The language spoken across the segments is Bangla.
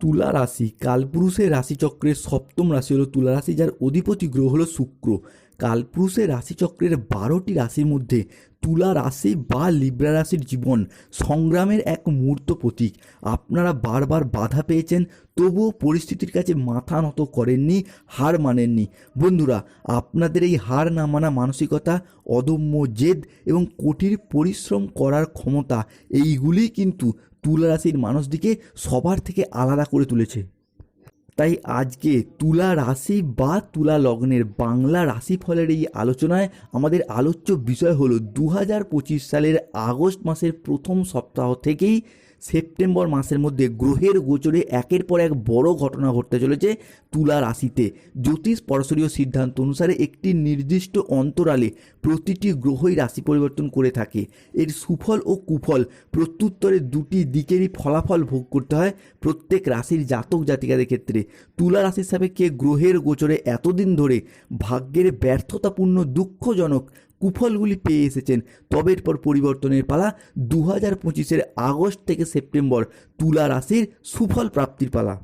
তুলা রাশি। কালপুরুষের রাশিচক্রের সপ্তম রাশি হলো তুলা রাশি যার অধিপতি গ্রহ হলো শুক্র। কালপুরুষের রাশিচক্রের বারোটি রাশির মধ্যে তুলা রাশি বা লিব্রা রাশির জীবন সংগ্রামের এক মূর্ত প্রতীক। আপনারা বারবার বাধা পেয়েছেন, তবুও পরিস্থিতির কাছে মাথা নত করেননি, হার মানেননি। বন্ধুরা, আপনাদের এই হার না মানা মানসিকতা, অদম্য জেদ এবং কঠিন পরিশ্রম করার ক্ষমতা এইগুলি কিন্তু তুলা রাশির মানুষদিকে সবার থেকে আলাদা করে তুলেছে। তাই আজকে তুলা রাশি বা তুলা লগ্নের বাংলা রাশিফলের এই আলোচনায় আমাদের আলোচ্য বিষয় হলো দু হাজার পঁচিশ সালের আগস্ট মাসের প্রথম সপ্তাহ থেকেই সেপ্টেম্বর মাসের মধ্যে গ্রহের গোচরে একের পর এক বড় ঘটনা ঘটতে চলেছে তুলা রাশিতে। জ্যোতিষ পরশরীয় সিদ্ধান্ত অনুসারে একটি নির্দিষ্ট অন্তরালে প্রতিটি গ্রহই রাশি পরিবর্তন করে থাকে। এর সুফল ও কুফল প্রত্যুত্তরে দুটি দিকেরই ফলাফল ভোগ করতে হয় প্রত্যেক রাশির জাতক জাতিকাদের ক্ষেত্রে। তুলা রাশির সাপেক্ষে গ্রহের গোচরে এতদিন ধরে ভাগ্যের ব্যর্থতাপূর্ণ দুঃখজনক কুফলগুলি পেয়ে এসেছেন। তবে এরপর পরিবর্তনের পালা দু হাজার পঁচিশের আগস্ট থেকে সেপ্টেম্বর তুলা রাশির সুফল প্রাপ্তির পালা।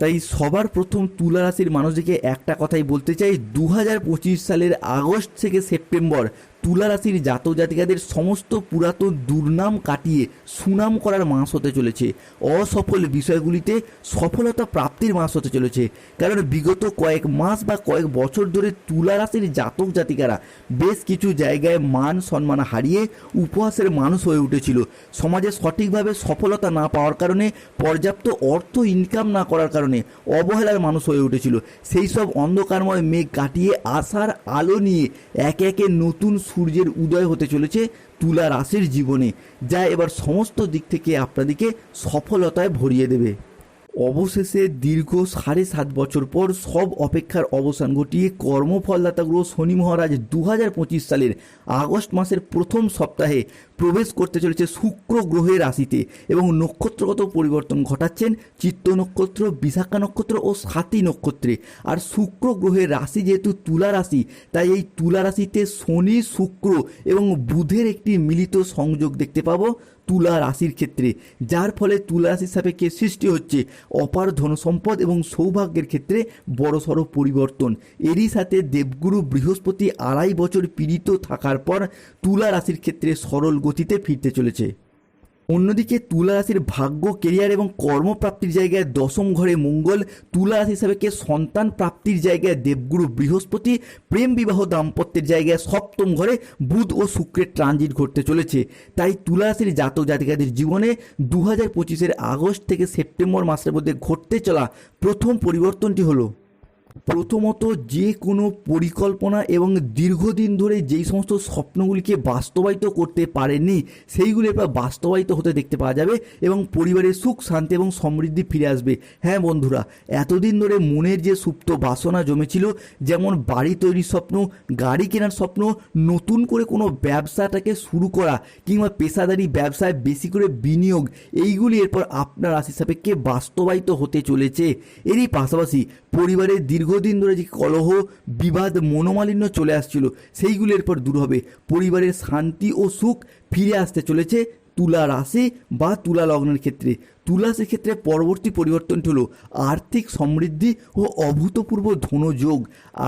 তাই সবার প্রথম তুলা রাশির মানুষদেরকে একটা কথাই বলতে চাই দু হাজার পঁচিশ সালের আগস্ট থেকে সেপ্টেম্বর তুলা রাশির জাতক জাতিকাদের সমস্ত পুরাতন দুর্নাম কাটিয়ে সুনাম করার মাস হতে চলেছে। অসফল বিষয়গুলিতে সফলতা প্রাপ্তির মাস হতে চলেছে। কারণ বিগত কয়েক মাস বা কয়েক বছর ধরে তুলা রাশির জাতক জাতিকারা বেশ কিছু জায়গায় মান সম্মান হারিয়ে উপহাসের মানুষ হয়ে উঠেছিল। সমাজে সঠিকভাবে সফলতা না পাওয়ার কারণে, পর্যাপ্ত অর্থ ইনকাম না করার কারণে অবহেলার মানুষ হয়ে উঠেছিল। সেই সব অন্ধকারময় মেঘ কাটিয়ে আসার আলো নিয়ে একে একে নতুন সূর্যের উদয় হতে চলেছে তুলা রাশির জীবনে, যা এবার সমস্ত দিক থেকে আপনাদেরকে সফলতায় ভরিয়ে দেবে। অবশেষে দীর্ঘ সাড়ে সাত বছর পর সব অপেক্ষার অবসান ঘটিয়ে কর্মফলদাতা গ্রহ শনি মহারাজ দু হাজার পঁচিশ সালের আগস্ট মাসের প্রথম সপ্তাহে প্রবেশ করতে চলেছে শুক্র গ্রহের রাশিতে এবং নক্ষত্রগত পরিবর্তন ঘটাচ্ছেন চিত্ত নক্ষত্র, বিশাখা নক্ষত্র ও সাতী নক্ষত্রে। আর শুক্র গ্রহের রাশি যেহেতু তুলা রাশি, তাই এই তুলা রাশিতে শনি, শুক্র এবং বুধের একটি মিলিত সংযোগ দেখতে পাবো। তুলা রাশির ক্ষেত্রে, যার ফলে তুলা রাশির সাপেক্ষে সৃষ্টি হচ্ছে অপার ধনসম্পদ এবং সৌভাগ্যের ক্ষেত্রে বড়সড় পরিবর্তন। এরই সাথে দেবগুরু বৃহস্পতি আড়াই বছর পীড়িত থাকার পর তুলা রাশির ক্ষেত্রে সরল গতিতে ফিরতে চলেছে। অন্যদিকে তুলা রাশির ভাগ্য কেরিয়ার এবং কর্মপ্রাপ্তির জায়গায় দশম ঘরে মঙ্গল। তুলা রাশি হিসাবেকে সন্তান প্রাপ্তির জায়গায় দেবগুরু বৃহস্পতি। প্রেম বিবাহ দাম্পত্যের জায়গায় সপ্তম ঘরে বুধ ও শুক্রের ট্রানজিট ঘটতে চলেছে। তাই তুলা রাশির জাতক জাতিকাদের জীবনে দু হাজার পঁচিশের আগস্ট থেকে সেপ্টেম্বর মাসের মধ্যে ঘটতে চলা প্রথম পরিবর্তনটি হলো প্রথমত যে কোনো পরিকল্পনা এবং দীর্ঘদিন ধরে যেই সমস্ত স্বপ্নগুলিকে বাস্তবায়িত করতে পারেননি, সেইগুলি এবার বাস্তবায়িত হতে দেখতে পাওয়া যাবে এবং পরিবারের সুখ, শান্তি এবং সমৃদ্ধি ফিরে আসবে। হ্যাঁ বন্ধুরা, এতদিন ধরে মনের যে সুপ্ত বাসনা জমেছিল, যেমন বাড়ি তৈরির স্বপ্ন, গাড়ি কেনার স্বপ্ন, নতুন করে কোনো ব্যবসাটাকে শুরু করা কিংবা পেশাদারি ব্যবসায় বেশি করে বিনিয়োগ, এইগুলি এরপর আপনার রাশি সাপেক্ষে বাস্তবায়িত হতে চলেছে। এরই পাশাপাশি পরিবারের দীর্ঘদিন ধরে যে কলহ, বিবাদ, মনোমালিন্য চলে আসছিল, সেইগুলি এরপর দূর হবে। পরিবারের শান্তি ও সুখ ফিরে আসতে চলেছে তুলা রাশি বা তুলা লগ্নের ক্ষেত্রে। তুলা সেক্ষেত্রে পরবর্তী পরিবর্তনটি হলো আর্থিক সমৃদ্ধি ও অভূতপূর্ব ধনযোগ।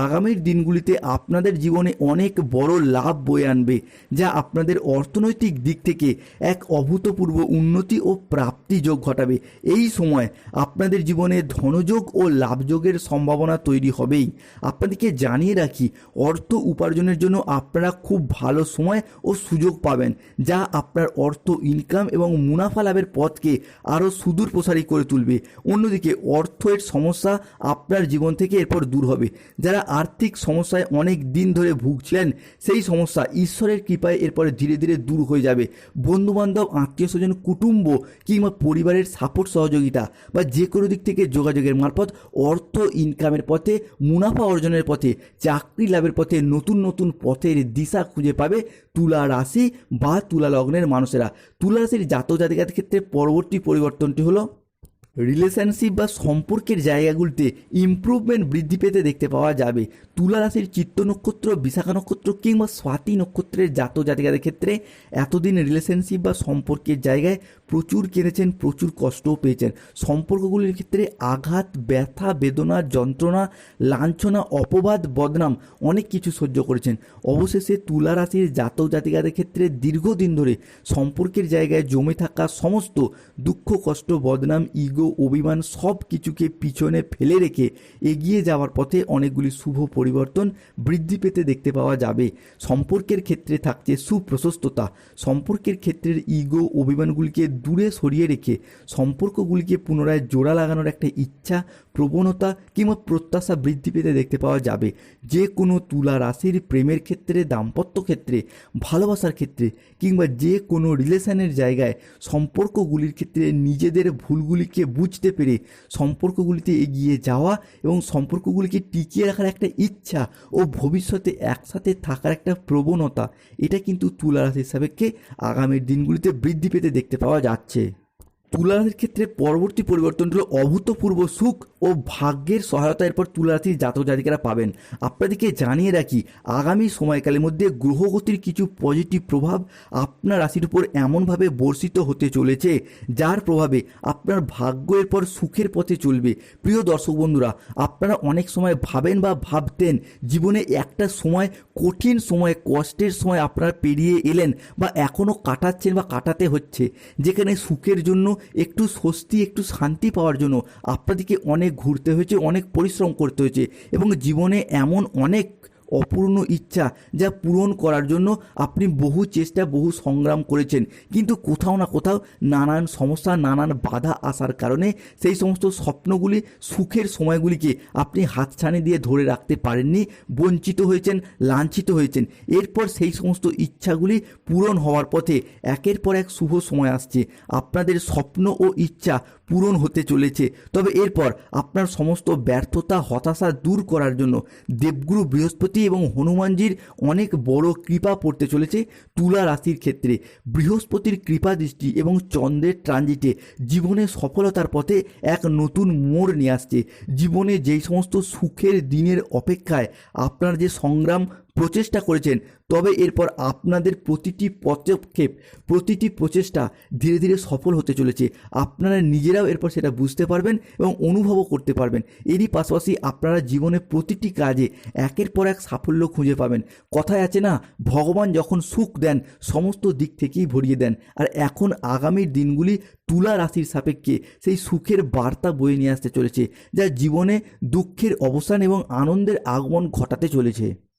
আগামীর দিনগুলিতে আপনাদের জীবনে অনেক বড় লাভ বয়ে আনবে, যা আপনাদের অর্থনৈতিক দিক থেকে এক অভূতপূর্ব উন্নতি ও প্রাপ্তি যোগ ঘটাবে। এই সময় আপনাদের জীবনে ধনযোগ ও লাভযোগের সম্ভাবনা তৈরি হবেই। আপনাদেরকে জানিয়ে রাখি, অর্থ উপার্জনের জন্য আপনারা খুব ভালো সময় ও সুযোগ পাবেন, যা আপনার অর্থ, ইনকাম এবং মুনাফা লাভের পথকে আরও সুদূর প্রসারী করে তুলবে। অন্যদিকে অর্থের সমস্যা আপনার জীবন থেকে এরপর দূর হবে। যারা আর্থিক সমস্যায় অনেক দিন ধরে ভুগছিলেন, সেই সমস্যা ঈশ্বরের কৃপায় এরপরে ধীরে ধীরে দূর হয়ে যাবে। বন্ধুবান্ধব, আত্মীয় স্বজন, কুটুম্ব কিংবা পরিবারের সাপোর্ট সহযোগিতা বা যে কোনো দিক থেকে যোগাযোগের মারফত অর্থ ইনকামের পথে, মুনাফা অর্জনের পথে, চাকরি লাভের পথে নতুন নতুন পথের দিশা খুঁজে পাবে তুলা রাশি বা তুলা লগ্নের মানুষেরা। তুলা রাশির জাতক জাতিকাদের ক্ষেত্রে পরবর্তী পরিবর্তনটি হলো রিলেশনশিপ বা সম্পর্কের জায়গাগুলিতে ইমপ্রুভমেন্ট বৃদ্ধি পেতে দেখতে পাওয়া যাবে। তুলা রাশির চিত্ত নক্ষত্র, বিশাখা নক্ষত্র কিংবা স্বাতি নক্ষত্রের জাত জাতিকাদের ক্ষেত্রে এতদিন রিলেশনশিপ বা সম্পর্কের জায়গায় প্রচুর কেঁদেছেন প্রচুর কষ্টও পেয়েছেন। সম্পর্কগুলির ক্ষেত্রে আঘাত, ব্যথা, বেদনা, যন্ত্রণা, লাঞ্ছনা, অপবাদ, বদনাম অনেক কিছু সহ্য করেছেন। অবশেষে তুলা রাশির জাতক জাতিকাদের ক্ষেত্রে দীর্ঘদিন ধরে সম্পর্কের জায়গায় জমে থাকা সমস্ত দুঃখ, কষ্ট, বদনাম ইগো অভিমান সব কিছুকে পিছনে ফেলে রেখে এগিয়ে যাওয়ার পথে অনেকগুলি শুভ পরিবর্তন বৃদ্ধি পেতে দেখতে পাওয়া যাবে। সম্পর্কের ক্ষেত্রে থাকছে সুপ্রশস্ততা। সম্পর্কের ক্ষেত্রের ইগো অভিমানগুলিকে দূরে সরিয়ে রেখে সম্পর্কগুলিকে পুনরায় জোড়া লাগানোর একটা ইচ্ছা প্রবণতা কিংবা প্রত্যাশা বৃদ্ধি পেতে দেখতে পাওয়া যাবে। যে কোনো তুলা রাশির প্রেমের ক্ষেত্রে, দাম্পত্য ক্ষেত্রে, ভালোবাসার ক্ষেত্রে কিংবা যে কোনো রিলেশনের জায়গায় সম্পর্কগুলির ক্ষেত্রে নিজেদের ভুলগুলিকে বুঝতে পেরে সম্পর্কগুলিতে এগিয়ে যাওয়া এবং সম্পর্কগুলিকে টিকিয়ে রাখার একটা ইচ্ছা ও ভবিষ্যতে একসাথে থাকার একটা প্রবণতা, এটা কিন্তু তুলা রাশির সাপেক্ষে আগামীর দিনগুলিতে বৃদ্ধি পেতে দেখতে পাওয়া যাচ্ছে। তুলা রাশির ক্ষেত্রে পরবর্তী পরিবর্তনটি হলো অভূতপূর্ব সুখ ও ভাগ্যের সহায়তা এরপর তুলা রাশির জাতক জাতিকারা পাবেন। আপনাদেরকে জানিয়ে রাখি, আগামী সময়কালের মধ্যে গ্রহগতির কিছু পজিটিভ প্রভাব আপনার রাশির উপর এমনভাবে বর্ষিত হতে চলেছে, যার প্রভাবে আপনার ভাগ্য এরপর সুখের পথে চলবে। প্রিয় দর্শক বন্ধুরা, আপনারা অনেক সময় ভাবেন বা ভাবতেন জীবনে একটা সময় কঠিন সময়, কষ্টের সময় আপনারা পেরিয়ে এলেন বা এখনও কাটাচ্ছেন বা কাটাতে হচ্ছে, যেখানে সুখের জন্য একটু স্বস্তি, একটু শান্তি পাওয়ার জন্য আপনাদেরকে অনেক ঘুরতে হয়েছে, অনেক পরিশ্রম করতে হয়েছে এবং জীবনে এমন অনেক অপূর্ণ ইচ্ছা যা পূরণ করার জন্য আপনি বহু চেষ্টা, বহু সংগ্রাম করেছেন। কিন্তু কোথাও না কোথাও নানান সমস্যা, নানান বাধা আসার কারণে সেই সমস্ত স্বপ্নগুলি, সুখের সময়গুলিকে আপনি হাতছানি দিয়ে ধরে রাখতে পারেননি, বঞ্চিত হয়েছেন, লাঞ্ছিত হয়েছেন। এরপর সেই সমস্ত ইচ্ছাগুলি পূরণ হওয়ার পথে একের পর এক শুভ সময় আসছে। আপনাদের স্বপ্ন ও ইচ্ছা পূরণ হতে চলেছে। তবে এরপর আপনার সমস্ত ব্যর্থতা, হতাশা দূর করার জন্য দেবগুরু বৃহস্পতি এবং হনুমানজির অনেক বড় কৃপা পড়তে চলেছে তুলা রাশির ক্ষেত্রে। বৃহস্পতির কৃপা দৃষ্টি এবং চন্দ্রের ট্রানজিটে জীবনে সফলতার পথে এক নতুন মোড় নিয়ে আসছে। জীবনে যেই সমস্ত সুখের দিনের অপেক্ষায় আপনার যে সংগ্রাম প্রচেষ্টা করেছেন। তবে এরপর আপনাদের প্রতিটি পদক্ষেপ, প্রতিটি প্রচেষ্টা ধীরে ধীরে সফল হতে চলেছে। আপনারা নিজেরাও এরপর সেটা বুঝতে পারবেন এবং অনুভবও করতে পারবেন। এরই পাশাপাশি আপনারা জীবনে প্রতিটি কাজে একের পর এক সাফল্য খুঁজে পাবেন। কথায় আছে না, ভগবান যখন সুখ দেন, সমস্ত দিক থেকেই ভরিয়ে দেন। আর এখন আগামীর দিনগুলি তুলা রাশির সাপেক্ষে সেই সুখের বার্তা বয়ে নিয়ে আসতে চলেছে, যা জীবনে দুঃখের অবসান এবং আনন্দের আগমন ঘটাতে চলেছে।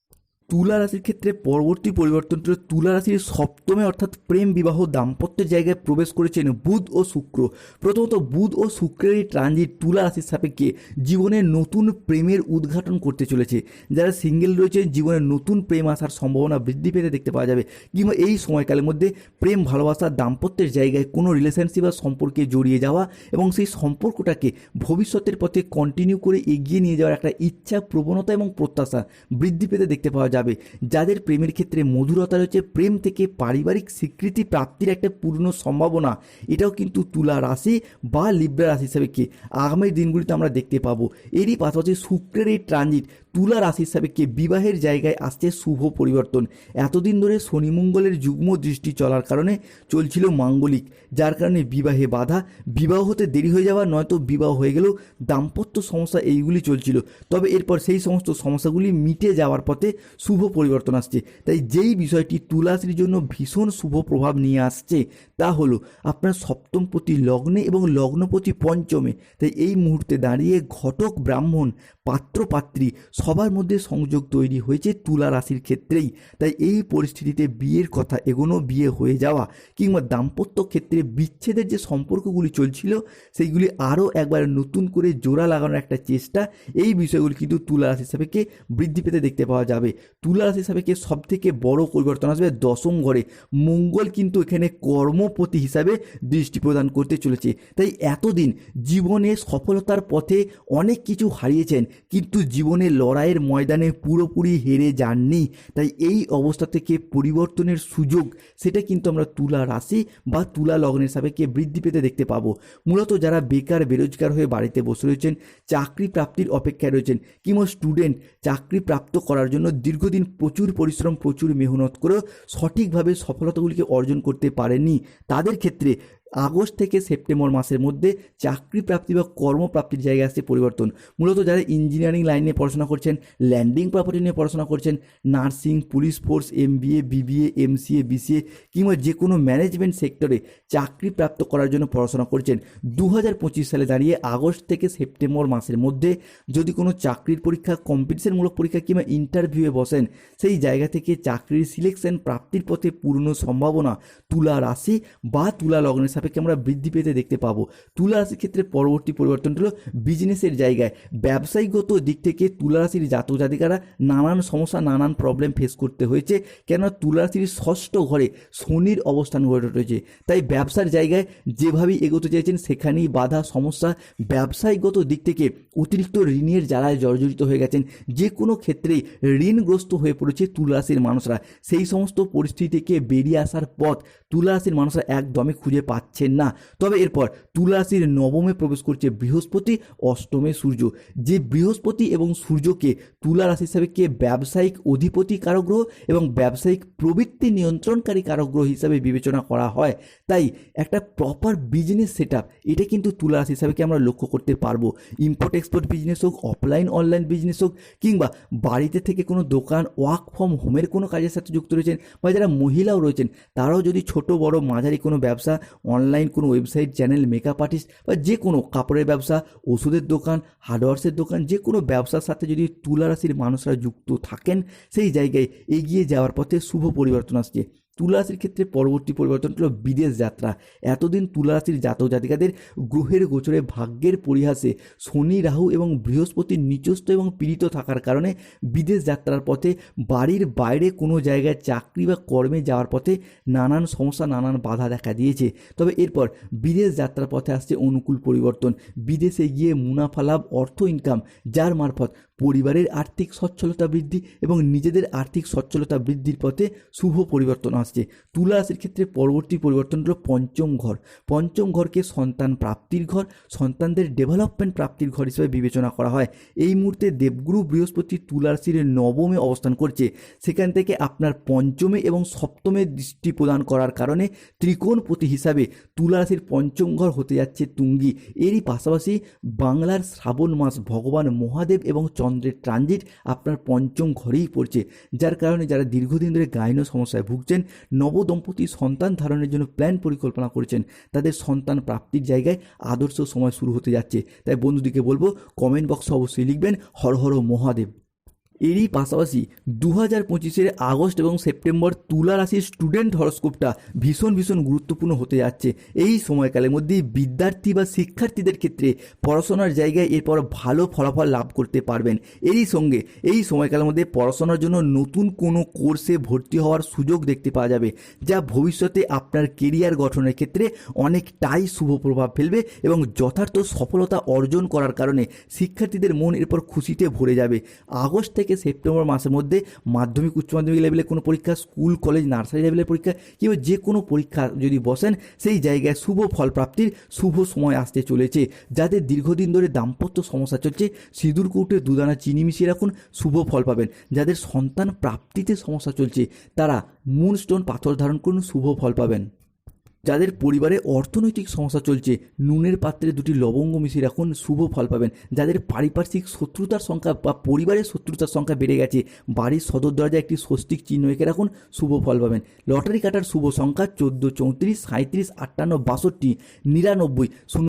তুলা রাশির ক্ষেত্রে পরবর্তী পরিবর্তনটি তুলা রাশির সপ্তমে, অর্থাৎ প্রেম বিবাহ দাম্পত্যের জায়গায় প্রবেশ করেছেন বুধ ও শুক্র। প্রথমত বুধ ও শুক্রের এই ট্রানজিট তুলা রাশির সাপেক্ষে জীবনে নতুন প্রেমের উদ্ঘাটন করতে চলেছে। যারা সিঙ্গেল রয়েছেন জীবনে নতুন প্রেম আসার সম্ভাবনা বৃদ্ধি পেতে দেখতে পাওয়া যাবে। কিংবা এই সময়কালের মধ্যে প্রেম, ভালোবাসা, দাম্পত্যের জায়গায় কোনো রিলেশনশিপ বা সম্পর্কে জড়িয়ে যাওয়া এবং সেই সম্পর্কটাকে ভবিষ্যতের পথে কন্টিনিউ করে এগিয়ে নিয়ে যাওয়ার একটা ইচ্ছা প্রবণতা এবং প্রত্যাশা বৃদ্ধি পেতে দেখতে পাওয়া যাবে। যাদের প্রেমের ক্ষেত্রে মধুরতা রয়েছে, প্রেম থেকে পারিবারিক স্বীকৃতি প্রাপ্তির একটা পূর্ণ সম্ভাবনা। এটাও কিন্তু তুলা রাশি বা লিব্রা রাশি হিসেবে কি? আগামী দিনগুলিতে আমরা দেখতে পাবো। এরই পাশাপাশি শুক্রের এই ট্রানজিট তুলা রাশি হিসাবে কে বিবাহের জায়গায় আসছে শুভ পরিবর্তন। এতদিন ধরে শনি মঙ্গলের যুগ্ম দৃষ্টি চলার কারণে চলছিল মাঙ্গলিক, যার কারণে বিবাহে বাধা, বিবাহ হতে দেরি হয়ে যাওয়া, নয়তো বিবাহ হয়ে গেলেও দাম্পত্য সমস্যা এইগুলি চলছিল। তবে এরপর সেই সমস্ত সমস্যাগুলি মিটে যাওয়ার পথে শুভ পরিবর্তন আসছে। তাই যেই বিষয়টি তুলাশ্রীর জন্য ভীষণ শুভ প্রভাব নিয়ে আসছে, তা হলো আপনার সপ্তমপতি লগ্নে এবং লগ্নপতি পঞ্চমে। তাই এই মুহূর্তে দাঁড়িয়ে ঘটক ব্রাহ্মণ পাত্র পাত্রী সবার মধ্যে সংযোগ তৈরি হয়েছে তুলা রাশির ক্ষেত্রেই। তাই এই পরিস্থিতিতে বিয়ের কথা এগোনো, বিয়ে হয়ে যাওয়া কিংবা দাম্পত্য ক্ষেত্রে বিচ্ছেদের যে সম্পর্কগুলি চলছিল, সেইগুলি আরও একবার নতুন করে জোড়া লাগানোর একটা চেষ্টা। এই বিষয়গুলি কিন্তু তুলা রাশি হিসাবে বৃদ্ধি পেতে দেখতে পাওয়া যাবে। তুলা রাশি সাপেক্ষে সব থেকে বড় পরিবর্তন আসবে দশম ঘরে। মঙ্গল কিন্তু এখানে কর্মপতি হিসাবে দৃষ্টি প্রদান করতে চলেছে। তাই এতদিন জীবনে সফলতার পথে অনেক কিছু হারিয়েছেন, কিন্তু জীবনে লড়াইয়ের ময়দানে পুরোপুরি হেরে যাননি। তাই এই অবস্থা থেকে পরিবর্তনের সুযোগ, সেটা কিন্তু আমরা তুলা রাশি বা তুলা লগ্নের সাপেক্ষে বৃদ্ধি পেতে দেখতে পাবো। মূলত যারা বেকার, বেরোজগার হয়ে বাড়িতে বসে রয়েছেন, চাকরি প্রাপ্তির অপেক্ষায় রয়েছেন কিংবা স্টুডেন্ট চাকরি প্রাপ্ত করার জন্য দীর্ঘদিন প্রচুর পরিশ্রম, প্রচুর মেহনত করেও সঠিকভাবে সফলতাগুলিকে অর্জন করতে পারেননি। তাদের ক্ষেত্রে আগস্ট থেকে সেপ্টেম্বর মাসের মধ্যে চাকরি প্রাপ্তি বা কর্মপ্রাপ্তির জায়গায় আসছে পরিবর্তন। মূলত যারা ইঞ্জিনিয়ারিং লাইন নিয়ে পড়াশোনা করছেন ল্যান্ডিং প্রপার্টি নিয়ে পড়াশোনা করছেন nursing police force MBA BBA MCA BCA কিংবা যে কোনো ম্যানেজমেন্ট সেক্টরে চাকরি প্রাপ্ত করার জন্য পড়াশোনা করছেন দু হাজার পঁচিশ সালে দাঁড়িয়ে আগস্ট থেকে সেপ্টেম্বর মাসের মধ্যে যদি কোনো চাকরির পরীক্ষা কম্পিটিশনমূলক পরীক্ষা কিংবা ইন্টারভিউয়ে বসেন, সেই জায়গা থেকে চাকরির সিলেকশন প্রাপ্তির পথে পূর্ণ সম্ভাবনা তুলা রাশি বা তুলা লগ্নের সাপেক্ষে আমরা বৃদ্ধি পেতে দেখতে পাবো। তুলা রাশির ক্ষেত্রে পরবর্তী পরিবর্তনটা হলো বিজনেসের জায়গায়। ব্যবসায়ীগত দিক থেকে তুলা রাশির জাতক জাতিকারা নানান সমস্যা, নানান প্রবলেম ফেস করতে হয়েছে। কেননা তুলা রাশির ষষ্ঠ ঘরে শনির অবস্থান ঘটে রয়েছে তাই ব্যবসার জায়গায় যেভাবেই এগোতে চাইছেন সেখানেই বাধা, সমস্যা ব্যবসায়িকগত দিক থেকে অতিরিক্ত ঋণের জ্বালায় জর্জরিত হয়ে গেছেন। যে কোনো ক্ষেত্রেই ঋণগ্রস্ত হয়ে পড়েছে তুলা রাশির মানুষরা। সেই সমস্ত পরিস্থিতি থেকে বেরিয়ে আসার পথ তুলা রাশির মানুষরা একদমই খুঁজে পাচ্ছেন না। তবে এরপর তুলা রাশির নবমে প্রবেশ করছে বৃহস্পতি, অষ্টমে সূর্য। যে বৃহস্পতি এবং সূর্যকে তুলা রাশি হিসাবে কে ব্যবসায়িক অধিপতি কারগ্রহ এবং ব্যবসায়িক প্রবৃত্তি নিয়ন্ত্রণকারী কারগ্রহ হিসাবে বিবেচনা করা হয়, তাই একটা প্রপার বিজনেস সেট এটা কিন্তু তুলা রাশি হিসাবে আমরা লক্ষ্য করতে পারব। ইম্পোর্ট এক্সপোর্ট বিজনেস হোক অফলাইন অনলাইন বিজনেস হোক, কিংবা বাড়িতে থেকে কোনো দোকান ওয়ার্ক ফ্রম হোমের কোনো কাজের সাথে যুক্ত রয়েছেন বা যারা মহিলাও রয়েছেন, তারাও যদি ছোট, বড়, মাঝারি কোনো ব্যবসা অনলাইন কোনো ওয়েবসাইট চ্যানেল মেকআপ আর্টিস্ট বা যে কোনো কাপড়ের ব্যবসা, ওষুধের দোকান হার্ডওয়ার্সের দোকান, যে কোনো ব্যবসার সাথে যদি তুলা রাশির মানুষরা যুক্ত থাকেন, সেই জায়গায় এগিয়ে যাওয়ার পথে শুভ পরিবর্তন আসছে। তুলা রাশির ক্ষেত্রে পরবর্তী পরিবর্তন হলো বিদেশ যাত্রা। এতদিন তুলা রাশির জাতক জাতিকাদের গ্রহের গোচরে ভাগ্যের পরিহাসে শনি, রাহু এবং বৃহস্পতির নিচস্থ এবং পীড়িত থাকার কারণে বিদেশ যাত্রার পথে বাড়ির বাইরে কোনো জায়গায় চাকরি বা কর্মে যাওয়ার পথে নানান সমস্যা, নানান বাধা দেখা দিয়েছে। তবে এরপর বিদেশ যাত্রার পথে আসছে অনুকূল পরিবর্তন। বিদেশে গিয়ে মুনাফা লাভ, অর্থ ইনকাম যার মারফত পরিবারের আর্থিক সচ্ছলতা বৃদ্ধি এবং নিজেদের আর্থিক সচ্ছলতা বৃদ্ধির পথে শুভ পরিবর্তন আসছে। তুলা রাশির ক্ষেত্রে পরবর্তী পরিবর্তন হলো পঞ্চম ঘর। পঞ্চম ঘরকে সন্তান প্রাপ্তির ঘর, সন্তানদের ডেভেলপমেন্ট প্রাপ্তির ঘর হিসেবে বিবেচনা করা হয়। এই মুহূর্তে দেবগুরু বৃহস্পতি তুলা রাশির নবমে অবস্থান করছে। সেখান থেকে আপনার পঞ্চমে এবং সপ্তমে দৃষ্টি প্রদান করার কারণে ত্রিকোণপতি হিসাবে তুলা রাশির পঞ্চম ঘর হতে যাচ্ছে তুঙ্গি। এরই পাশাপাশি বাংলার শ্রাবণ মাস ভগবান মহাদেব এবং চন্দ্রের ট্রানজিট আপনার পঞ্চম ঘরেই পড়ছে। যার কারণে যারা দীর্ঘদিন ধরে গায়ন সমস্যায় ভুগছেন নবদম্পতি সন্তান ধারণের জন্য প্ল্যান পরিকল্পনা করেছেন। তাদের সন্তান প্রাপ্তির জায়গায় আদর্শ সময় শুরু হতে যাচ্ছে। তাই বন্ধুদিকে বলব কমেন্ট বক্সে অবশ্যই লিখবেন। হর হর মহাদেব। এরই পাশাপাশি দু হাজার পঁচিশের আগস্ট এবং সেপ্টেম্বর তুলা রাশির স্টুডেন্ট হরস্কোপটা ভীষণ ভীষণ গুরুত্বপূর্ণ হতে যাচ্ছে। এই সময়কালের মধ্যে বিদ্যার্থী বা শিক্ষার্থীদের ক্ষেত্রে পড়াশোনার জায়গায় এরপর ভালো ফলাফল লাভ করতে পারবেন। এরই সঙ্গে এই সময়কালের মধ্যে পড়াশোনার জন্য নতুন কোনো কোর্সে ভর্তি হওয়ার সুযোগ দেখতে পাওয়া যাবে, যা ভবিষ্যতে আপনার কেরিয়ার গঠনের ক্ষেত্রে অনেকটাই শুভ প্রভাব ফেলবে এবং যথার্থ সফলতা অর্জন করার কারণে শিক্ষার্থীদের মন এরপর খুশিতে ভরে যাবে। আগস্ট থেকে সেপ্টেম্বর মাসের মধ্যে মাধ্যমিক, উচ্চ মাধ্যমিক লেভেলের কোনো পরীক্ষা, স্কুল কলেজ নার্সারি লেভেলের পরীক্ষা কিংবা যে কোনো পরীক্ষা যদি বসেন, সেই জায়গায় শুভ ফল প্রাপ্তির শুভ সময় আসতে চলেছে যাদের দীর্ঘদিন ধরে দাম্পত্য সমস্যা চলছে। সিঁদুর, কৌটে, দুদানা, চিনি মিশিয়ে রাখুন, শুভ ফল পাবেন। যাদের সন্তান প্রাপ্তিতে সমস্যা চলছে, তারা মুনস্টোন পাথর ধারণ করুন, শুভ ফল পাবেন। যাদের পরিবারে অর্থনৈতিক সমস্যা চলছে, নুনের পাত্রে দুটি লবঙ্গ মিশিয়ে রাখুন, শুভ ফল পাবেন। যাদের পারিপার্শ্বিক শত্রুতার সংখ্যা বা পরিবারের শত্রুতার সংখ্যা বেড়ে গেছে, বাড়ির সদর দরজায় একটি স্বস্তিক চিহ্ন এঁকে রাখুন, শুভ ফল পাবেন। লটারি কাটার শুভ সংখ্যা চোদ্দ, চৌত্রিশ সাঁত্রিশ আটান্ন, বাষট্টি, নিরানব্বই, শূন্য